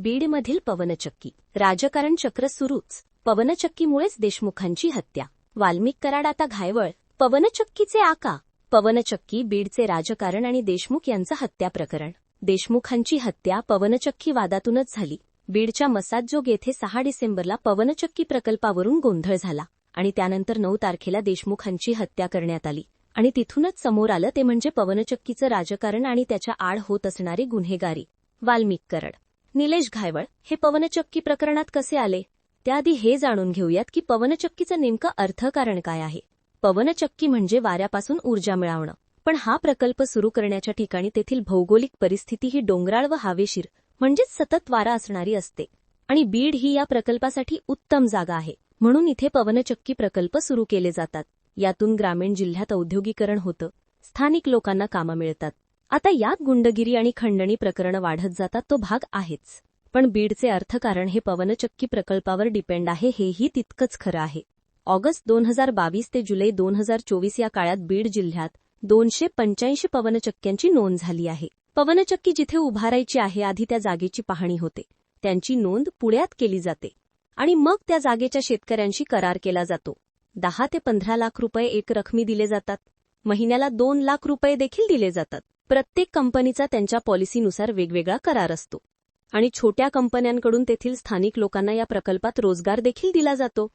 बीडमधील पवनचक्की. राजकारण चक्र सुरूच. पवनचक्कीमुळेच देशमुखांची हत्या. वाल्मिक कराड आता घायवळ. पवनचक्कीचे आका. पवनचक्की बीडचे राजकारण आणि देशमुख यांचं हत्या प्रकरण. देशमुखांची हत्या पवनचक्की वादातूनच झाली. बीडच्या मसाजोग येथे सहा डिसेंबरला पवनचक्की प्रकल्पावरून गोंधळ झाला आणि त्यानंतर नऊ तारखेला देशमुखांची हत्या करण्यात आली. आणि तिथूनच समोर आलं ते म्हणजे पवनचक्कीचं राजकारण आणि त्याच्या आड होत असणारी गुन्हेगारी. वाल्मिक करड. निलेश घायवळ हे पवनचक्की प्रकरणात कसे आले? त्याआधी हे जाणून घेऊयात की पवनचक्कीचं नेमकं अर्थकारण काय आहे. पवनचक्की म्हणजे वाऱ्यापासून ऊर्जा मिळवणं. पण हा प्रकल्प सुरू करण्याच्या ठिकाणी तेथील भौगोलिक परिस्थिती ही डोंगराळ व हवेशीर म्हणजेच सतत वारा असणारी असते. आणि बीड ही या प्रकल्पासाठी उत्तम जागा आहे. म्हणून इथे पवनचक्की प्रकल्प सुरू केले जातात. यातून ग्रामीण जिल्ह्यात औद्योगिकरण होतं. स्थानिक लोकांना कामं मिळतात. आता यात गुंडगिरी आणि खंडणी प्रकरणं वाढत जातात तो भाग आहेच. पण बीडचे अर्थकारण हे पवनचक्की प्रकल्पावर डिपेंड आहे हेही तितकंच खरं आहे. ऑगस्ट दोन हजार बावीस ते जुलै दोन हजार चोवीस या काळात बीड जिल्ह्यात दोनशे पंच्याऐंशी पवनचक्क्यांची नोंद झाली आहे. पवनचक्की जिथे उभारायची आहे आधी त्या जागेची पाहणी होते. त्यांची नोंद पुण्यात केली जाते. आणि मग त्या जागेच्या शेतकऱ्यांशी करार केला जातो. दहा ते पंधरा लाख रुपये एक रकमी दिले जातात. महिन्याला दोन लाख रुपये देखील दिले जातात. प्रत्येक कंपनीचा त्यांच्या पॉलिसीनुसार वेगवेगळा करार असतो. आणि छोट्या कंपन्यांकडून तेथील स्थानिक लोकांना या प्रकल्पात रोजगार देखील दिला जातो.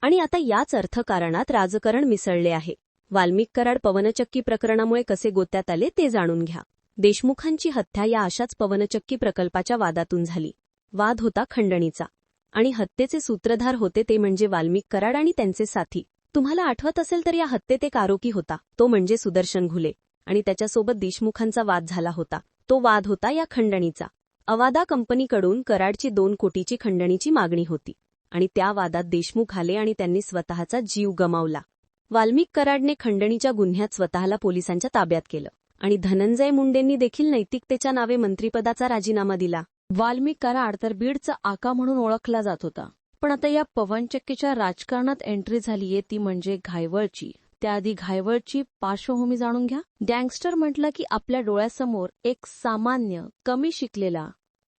आणि आता याच अर्थकारणात राजकारण मिसळले आहे. वाल्मिक कराड पवनचक्की प्रकरणामुळे कसे गोत्यात आले ते जाणून घ्या. देशमुखांची हत्या या अशाच पवनचक्की प्रकल्पाच्या वादातून झाली. वाद होता खंडणीचा. आणि हत्येचे सूत्रधार होते ते म्हणजे वाल्मिक कराड आणि त्यांचे साथी. तुम्हाला आठवत असेल तर या हत्येत एक आरोपी होता. तो म्हणजे सुदर्शन घुले. आणि त्याच्यासोबत देशमुखांचा वाद झाला होता. तो वाद होता या खंडणीचा. अवादा कंपनीकडून कराडची दोन कोटीची खंडणीची मागणी होती. आणि त्या वादात देशमुख आले आणि त्यांनी स्वतःचा जीव गमावला. वाल्मिक कराडने खंडणीच्या गुन्ह्यात स्वतःला पोलिसांच्या ताब्यात केलं. आणि धनंजय मुंडेंनी देखील नैतिकतेच्या नावे मंत्रिपदाचा राजीनामा दिला. वाल्मिक कराड तर बीडचा आका म्हणून ओळखला जात होता. पण आता या पवनचक्कीच्या राजकारणात एंट्री झालीये ती म्हणजे घायवळची. त्याआधी घायवळची पार्श्वभूमी जाणून घ्या. गँगस्टर म्हटलं की आपल्या डोळ्यासमोर एक सामान्य कमी शिकलेला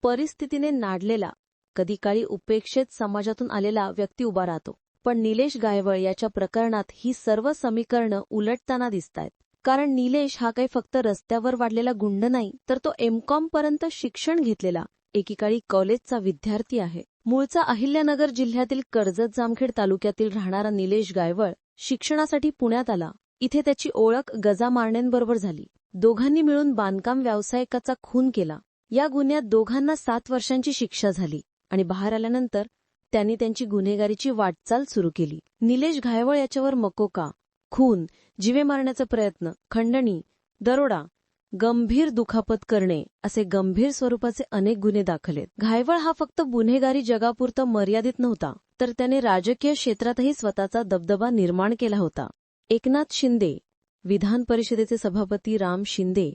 परिस्थितीने नाडलेला कधी काळी उपेक्षित समाजातून आलेला व्यक्ती उभा राहतो. पण निलेश गायवळ याच्या प्रकरणात ही सर्व समीकरणं उलटताना दिसतायत. कारण निलेश हा काही फक्त रस्त्यावर वाढलेला गुंड नाही तर तो एमकॉम पर्यंत शिक्षण घेतलेला एकीकाळी कॉलेजचा विद्यार्थी आहे. मूळचा अहिल्यानगर जिल्ह्यातील कर्जत जामखेड तालुक्यातील राहणारा निलेश गायवळ शिक्षणासाठी पुण्यात आला. इथे त्याची ओळख गजा मारण्यांबरोबर झाली. दोघांनी मिळून बांधकाम व्यावसायिकाचा खून केला. या गुन्ह्यात दोघांना सात वर्षांची शिक्षा झाली आणि बाहेर आल्यानंतर त्यांनी त्यांची गुन्हेगारीची वाटचाल सुरू केली. निलेश घायवळ याच्यावर मकोका खून जिवे मारण्याचा प्रयत्न खंडणी दरोडा गंभीर दुखापत करणे असे गंभीर स्वरूपाचे अनेक गुन्हे दाखल आहेत घायवळ हा फक्त गुन्हेगारी जगापुरता मर्यादित नव्हता तर त्याने राजकीय क्षेत्रातही स्वतःचा दबदबा निर्माण केला होता. एकनाथ शिंदे विधान परिषदेचे सभापती राम शिंदे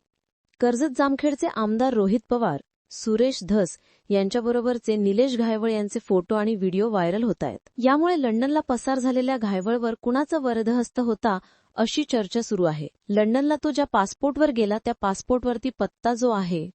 कर्जत जामखेडचे आमदार रोहित पवार सुरेश धस यांच्याबरोबरचे निलेश घायवळ यांचे फोटो आणि व्हिडिओ व्हायरल होत आहेत. यामुळे लंडनला पसार झालेल्या घायवळवर कुणाचा वरदहस्त होता अशी चर्चा सुरू आहे. लंडनला तो ज्या पासपोर्टवर गेला त्या पासपोर्टवरती पत्ता जो आहे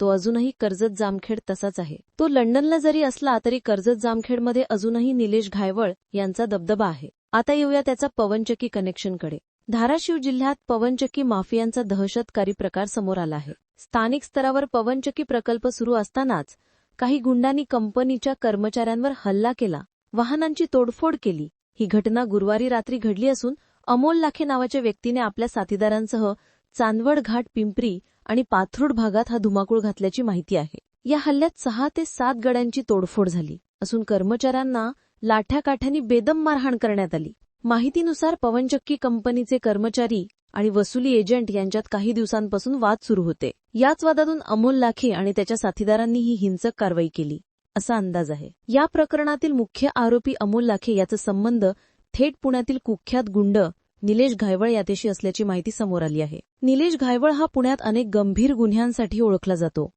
तो अजूनही कर्जत जामखेड तसाच आहे. तो लंडनला जरी असला तरी कर्जत जामखेडमध्ये अजूनही निलेश घायवळ यांचा दबदबा आहे. आता येऊया त्याचा पवनचक्की कनेक्शनकडे. धाराशिव जिल्ह्यात पवनचक्की माफियांचा दहशतकारी प्रकार समोर आला आहे. स्थानिक स्तरावर पवनचक्की प्रकल्प सुरू असतानाच काही गुंडांनी कंपनीच्या कर्मचाऱ्यांवर हल्ला केला. वाहनांची तोडफोड केली. ही घटना गुरुवारी रात्री घडली असून अमोल लाखे नावाच्या व्यक्तीने आपल्या साथीदारांसह चांदवड घाट पिंपरी आणि पाथरूड भागात हा धुमाकूळ घातल्याची माहिती आहे. या हल्ल्यात सहा ते सात गड्यांची तोडफोड झाली. असून कर्मचाऱ्यांना लाठ्याकाठ्यांनी बेदम मारहाण करण्यात आली. माहितीनुसार पवनचक्की कंपनीचे कर्मचारी आणि वसुली एजंट यांच्यात काही दिवसांपासून वाद सुरू होते. याच वादातून अमोल लाखे आणि त्याच्या साथीदारांनी ही हिंसक कारवाई केली असा अंदाज आहे. या प्रकरणातील मुख्य आरोपी अमोल लाखे याचा संबंध थेट पुण्यातील कुख्यात गुंड निलेश घायवळ यातेशी असल्याची माहिती समोर आली आहे. निलेश घायवळ हा पुण्यात अनेक गंभीर गुन्ह्यांसाठी ओळखला जातो.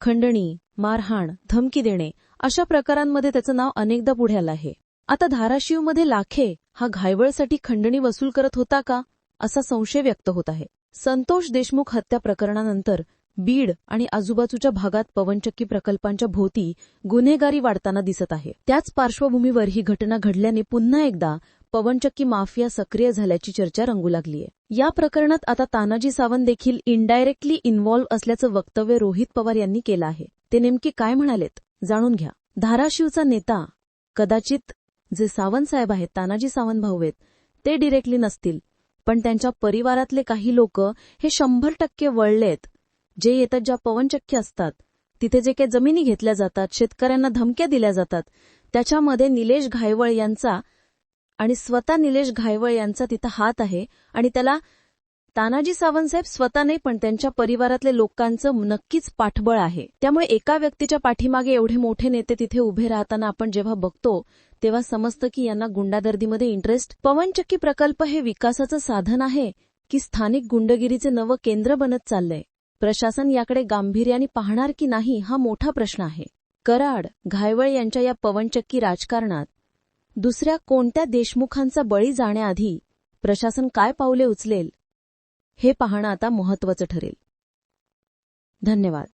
खंडणी मारहाण धमकी देणे अशा प्रकारांमध्ये त्याचं नाव अनेकदा पुढे आलं आहे. आता धाराशिवमध्ये लाखे हा घायवळसाठी खंडणी वसूल करत होता का असा संशय व्यक्त होत आहे. संतोष देशमुख हत्या प्रकरणानंतर बीड आणि आजूबाजूच्या भागात पवनचक्की प्रकल्पांच्या भोवती गुन्हेगारी वाढताना दिसत आहे. त्याच पार्श्वभूमीवर ही घटना घडल्याने पुन्हा एकदा पवनचक्की माफिया सक्रिय झाल्याची चर्चा रंगू लागलीय. या प्रकरणात आता तानाजी सावंत देखील इनडायरेक्टली इन्व्हॉल्व्ह असल्याचं वक्तव्य रोहित पवार यांनी केलं आहे. ते नेमके काय म्हणालेत? जाणून घ्या. धाराशिवचा नेता कदाचित जे सावंत साहेब आहेत तानाजी सावंत भाऊ आहेत ते डिरेक्टली नसतील. पण त्यांच्या परिवारातले काही लोक हे शंभर टक्के वळलेत जे येतात ज्या पवनचक्की असतात तिथे जे काही जमिनी घेतल्या जातात शेतकऱ्यांना धमक्या दिल्या जातात त्याच्यामध्ये निलेश घायवळ यांचा आणि स्वतः निलेश घायवळ यांचा तिथं हात आहे आणि त्याला तानाजी सावंत साहेब स्वतः नाही पण त्यांच्या परिवारातले लोकांचं नक्कीच पाठबळ आहे. त्यामुळे एका व्यक्तीच्या पाठीमागे एवढे मोठे नेते तिथे उभे राहताना आपण जेव्हा बघतो तेव्हा समजतं की यांना गुंडागर्दीमध्ये इंटरेस्ट पवनचक्की प्रकल्प हे विकासाचं साधन आहे की स्थानिक गुंडगिरीचे नवं केंद्र बनत चाललंय. प्रशासन याकडे गांभीर्याने पाहणार की नाही हा मोठा प्रश्न आहे. कराड घायवळ यांच्या या पवनचक्की राजकारणात दुसऱ्या कोणत्या देशमुखांचा बळी जाण्याआधी प्रशासन काय पावले उचलेल हे पाहणं आता महत्वाचं ठरेल. धन्यवाद.